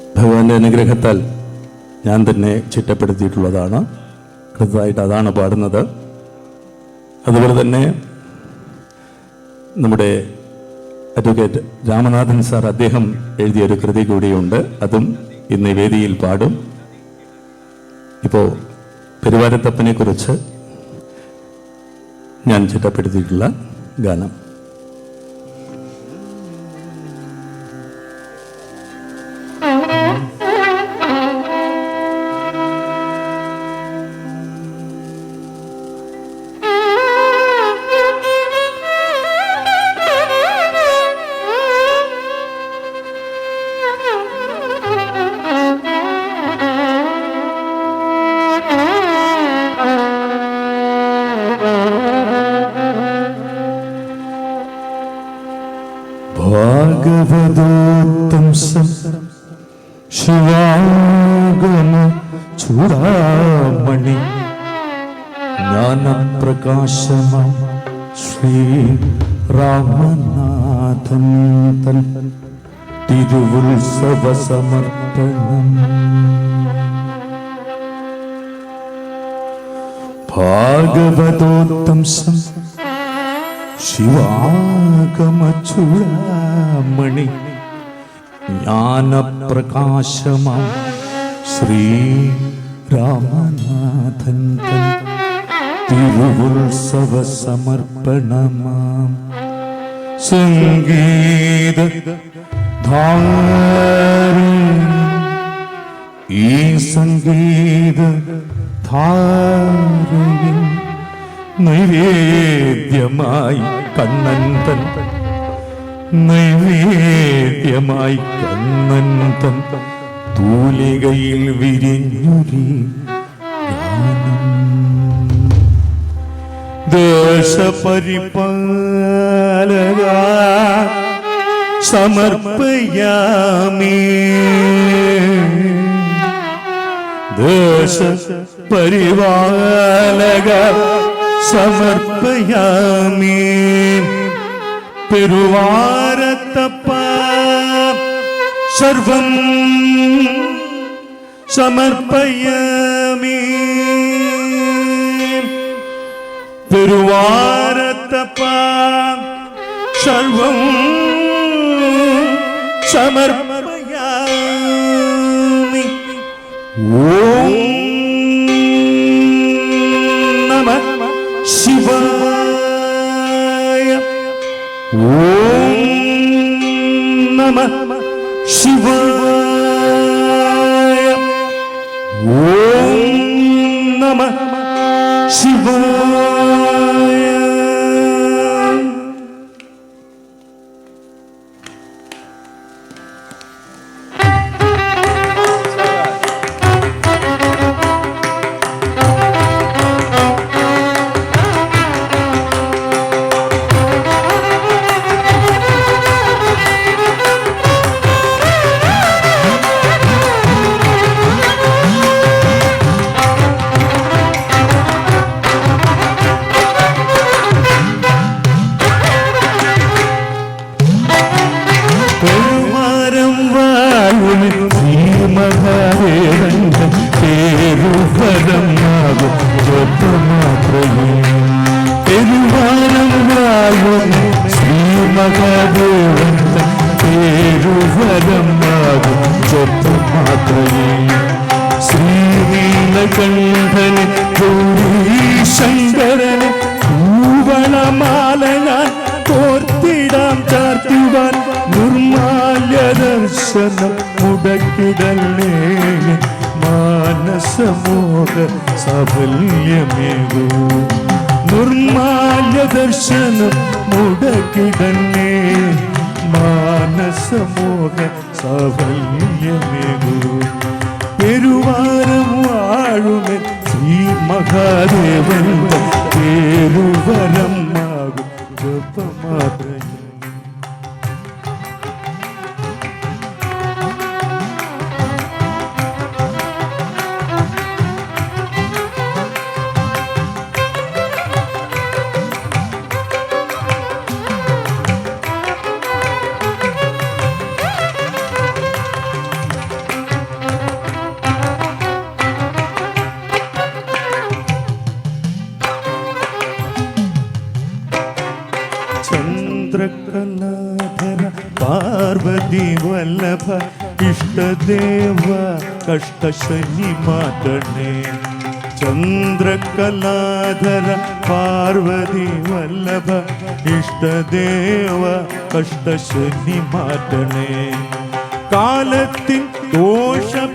ഭഗവാന്റെ അനുഗ്രഹത്താൽ ഞാൻ തന്നെ ചിട്ടപ്പെടുത്തിയിട്ടുള്ളതാണ്. കൃത്യമായിട്ട് അതാണ് പാടുന്നത്. അതുപോലെ തന്നെ നമ്മുടെ അഡ്വക്കേറ്റ് രാമനാഥൻ സാർ അദ്ദേഹം എഴുതിയ ഒരു കൃതി കൂടിയുണ്ട്. അതും ഇന്ന് വേദിയിൽ പാടും. ഇപ്പോൾ പെരുവാരത്തപ്പനെ കുറിച്ച് ഞാൻ ചിട്ടപ്പെടുത്തിയിട്ടുള്ള ഗാനം. ഭാഗവതോത്തം ശിവാഗമ ചൂടാമണി. ജ്ഞാനപ്രകാശമം ശ്രീ രാമനാഥൻ തൻ തിരുവുത്സവ സമർപ്പണം ഭാഗവതോത്തംസം ശിവാഗമചൂടാമണി ജ്ഞാനപ്രകാശമാം ശ്രീ രാമനാഥൻ തൻ തിരുവുത്സവ സമർപ്പണമാം സംഗീത ധാരം ഈ സംഗീത ധാരയിൽ നൈവേദ്യമായി കണ്ണൻ തൻ. നൈവേദ്യമായി കണ്ണൻ തൻ. തൂലികയിൽ വിരിഞ്ഞുരി ദേശപരിപാലക സമർപ്പയാമി. ദേശ പരിപാലക സമർപ്പയാമി പെരുവാരത്തപ്പ സർവം സമർപ്പയാമി പെരുവാരത്തപ്പ സർവം സമർപ്പയാമി ഓം ama ശ്രീമഹാദേവന്റെ പേരുപരം ആകും മാത്രമേ ശ്രീനീലകണ്ഠന് ഗൗരീ ശങ്കരന് പൂവളമാല ഞാൻ കോർത്തിടാം ചാർത്തുവാൻ നിർമാല്യ ദർശനം മുടക്കിടല്ലേ മാനസമോഹ സാഫല്യമേകൂ. നിർമാല്യ ദർശനം മുടക്കിടല്ലേ മാനസമോഹ സാഫല്യമേകൂ പെരുവാരം വാഴുമൻ ശ്രീ മഹാദേവൻ പേരുവരം ആകും ജപമാത്രയും ചന്ദ്രകലാധര പാർവതി വല്ലഭ ഇഷ്ടദേവ കഷ്ടശനി മാറ്റണേ ചന്ദ്രകലാധര പാർവതി വല്ലഭ ഇഷ്ടദേവ കഷ്ടശനി മാറ്റണേ കാലത്തിൻ ദോഷപരിവേഷങ്ങളിൽ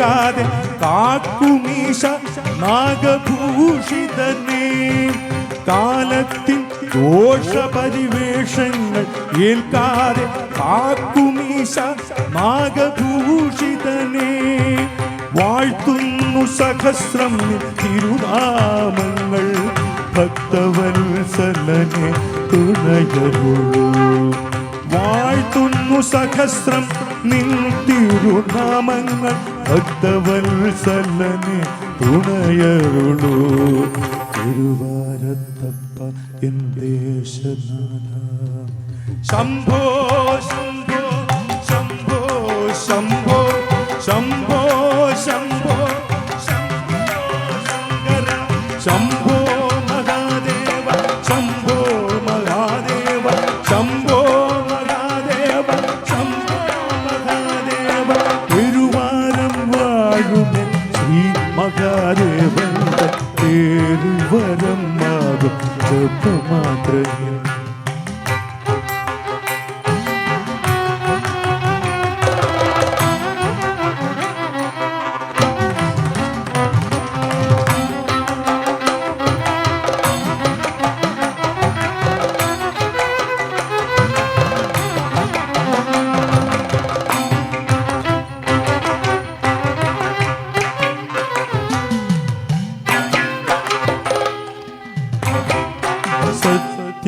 കാതെ കാക്കുമീശ നാഗഭൂഷിതനേ. കാലത്തിൻ ദോഷപരിവേഷങ്ങൾ ഏൽക്കാതെ കാക്കുമീശ നാഗഭൂഷിതനേ വാഴ്ത്തുന്നു സഹസ്രം തിരുനാമങ്ങൾ ഭക്തവത്സലനെ തുണയരുളൂ. വാഴ്ത്തുന്നു സഹസ്രം നിൻ തിരുനാമങ്ങൾ ഭക്തവത്സലനെ തുണയരുളൂ. തിരുവാരത്തപ്പ എന്തേശനാഥ ശംഭോ ശംഭോ ശംഭോ ശംഭോ ശംഭോ ശംഭോ ശംഭോ ശങ്കര ശംഭോ.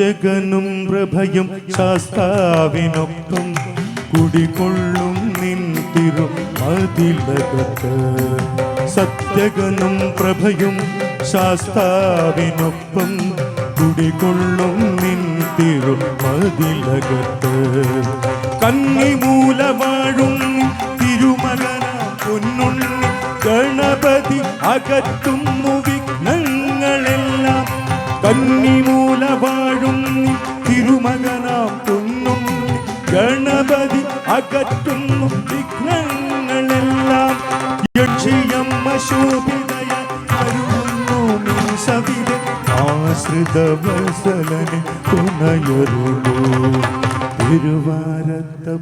സത്യഗനും പ്രഭയും ശാസ്താവിനൊപ്പം കുടികൊള്ളും നിൻ തിരു അതിലകത്ത് സത്യഗനും പ്രഭയും ശാസ്താവിനൊപ്പം കുടികൊള്ളും നിൻ തിരു അതിലകത്ത് കന്നിമൂല വാഴും തിരുമലന പൊന്നുണ്ണി ഗണപതി അകറ്റുന്നു വിഘ്നങ്ങളെല്ലാം കന്നിമൂല അകറ്റുന്നു വിഘ്നങ്ങളെല്ലാം. യക്ഷിയമ്മ ശോഭിതയ അരുന്നു സവിത ആശ്രിത വസലന് തുണയരുളൂ തിരുവാരത്തപ്പായൻ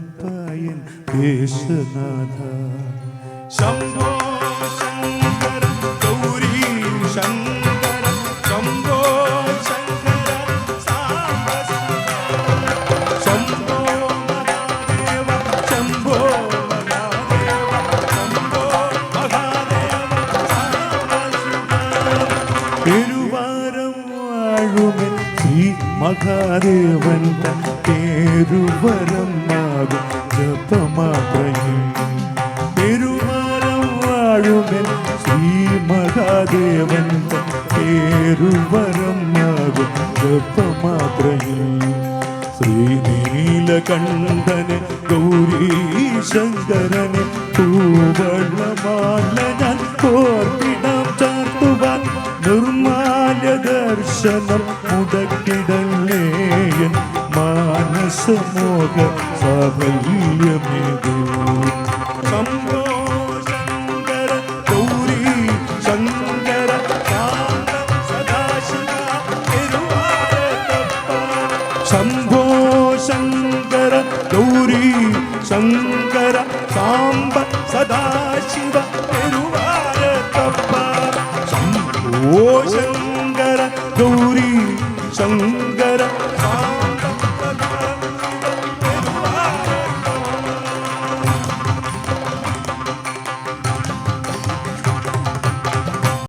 ദേശനാഥ ശംഭോ ശങ്കർ ഗൗരി ശങ്കര വാഴുമൻ ശ്രീ മഹാദേവൻ പേരുവരം ആകും ജപമാത്രയും പെരുവാരം വാഴുമൻ ശ്രീ മഹാദേവൻ പേരുവരം ആകും ജപമാത്രയും ശ്രീനീലകണ്ഠന് ഗൗരീ ശങ്കരന് പൂവളമാല ഞാൻ കോർത്തിടാം ചാർത്തുവാൻ നിർമാല ദർശനം മുടക്കിടങ്ങേയൻ മാനസമോക സാഫല്യമേതു